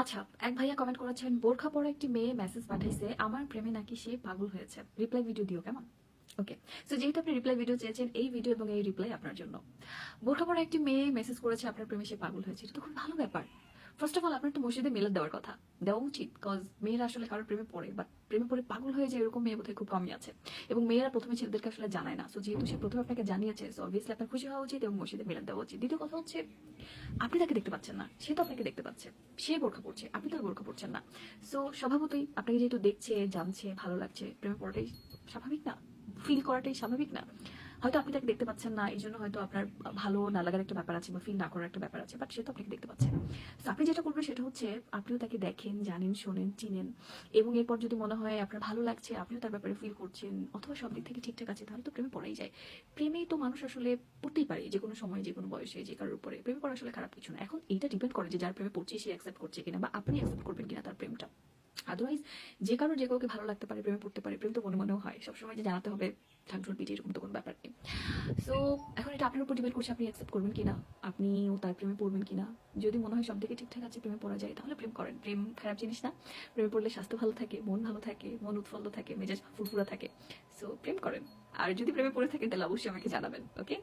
আচ্ছা এক ভাইয়া কমেন্ট করেছেন বোরখা পরা একটি মেয়ে মেসেজ পাঠাইছে, আমার প্রেমে নাকি সে পাগল হয়েছে। রিপ্লাই ভিডিও দিও কেমন? ওকে সো যেহেতু আপনি রিপ্লাই ভিডিও চেয়েছেন, এই ভিডিও এবং এই রিপ্লাই আপনার জন্য। বোরখা পরা একটি মেয়ে মেসেজ করেছে, আপনার প্রেমে সে পাগল হয়েছে, এটা তো খুব ভালো ব্যাপার। ফার্স্ট অফ অল আপনার তো মসজিদে মেলার দেওয়ার কথা। দেওয়া উচিত কজ মেয়েরা আসলে কারোর প্রেমে পড়ে বাট প্রেমে পড়ে পাগল হয়ে যায় এরকম মেয়ে বোধহয় খুব কমই আছে। এবং মেয়েরা প্রথমে ছেলেদেরকে আসলে জানায় না। সো যেহেতু সে প্রথমে আপনাকে জানিয়েছে সো অবভিয়াসলি আপনার খুশি হওয়া উচিত এবং মসজিদে মেলার দেওয়া উচিত। দ্বিতীয় কথা হচ্ছে, আপনি তাকে দেখতে পাচ্ছেন না। সে তো আপনাকে দেখতে পাচ্ছে। সে বোরখা পড়ছে আপনি তো আর বোরখা পড়ছেন না। সো স্বভাবতই আপনাকে যেহেতু দেখছে, জানছে, ভালো লাগছে, প্রেমে পড়াটাই স্বাভাবিক না ফিল করাটাই স্বাভাবিক না। হয়তো আপনি তাকে দেখতে পাচ্ছেন না, এই জন্য হয়তো আপনার ভালো না লাগার একটা ব্যাপার আছে বা ফিল না করার একটা ব্যাপার আছে বাট সে তো আপনাকে দেখতে পাচ্ছে তো আপনি যেটা করবেন সেটা হচ্ছে, আপনিও তাকে দেখেন, জানেন, শোনেন, চিনেন এবং এরপর যদি মনে হয় আপনার ভালো লাগছে, আপনিও তার ব্যাপারে ফিল করছেন অথবা সব দিক থেকে ঠিকঠাক আছে, তাহলে তো প্রেমে পড়াই যায়। প্রেমেই তো মানুষ আসলে পড়তেই পারে যে কোনো সময়, যে কোনো বয়সে, যে কারোর উপরে। প্রেমে পড়া আসলে খারাপ কিছু না। এখন এইটা ডিপেন্ড করে যে যার প্রেমে পড়ছে, সে অ্যাকসেপ্ট করছে কিনা বা আপনি অ্যাকসেপ্ট করবেন কিনা তার প্রেমটা। আদারওয়াইজ যে কারোর যে কাউকে ভালো লাগতে পারে, প্রেমে পড়তে পারে, প্রেম তো মনে মনেও হয়। সবসময় যে জানাতে হবে ঠাকুর পিঠে এরকম তো কোনো ব্যাপার নেই। সো এখন এটা আপনার উপর ডিপেন্ড করছে, আপনি অ্যাকসেপ্ট করবেন কিনা? আপনিও তার প্রেমে পড়বেন কিনা? যদি মনে হয় সব দিকে ঠিকঠাক আছে, প্রেমে পড়া যায়, তাহলে প্রেম করেন। প্রেম খারাপ জিনিস না। প্রেমে পড়লে স্বাস্থ্য ভালো থাকে, মন ভালো থাকে, মন উৎফুল্ল থাকে, মেজাজ ফুরফুরা থাকে। সো প্রেম করেন। আর যদি প্রেমে পড়ে থাকেন, তাহলে অবশ্যই আমাকে জানাবেন ওকে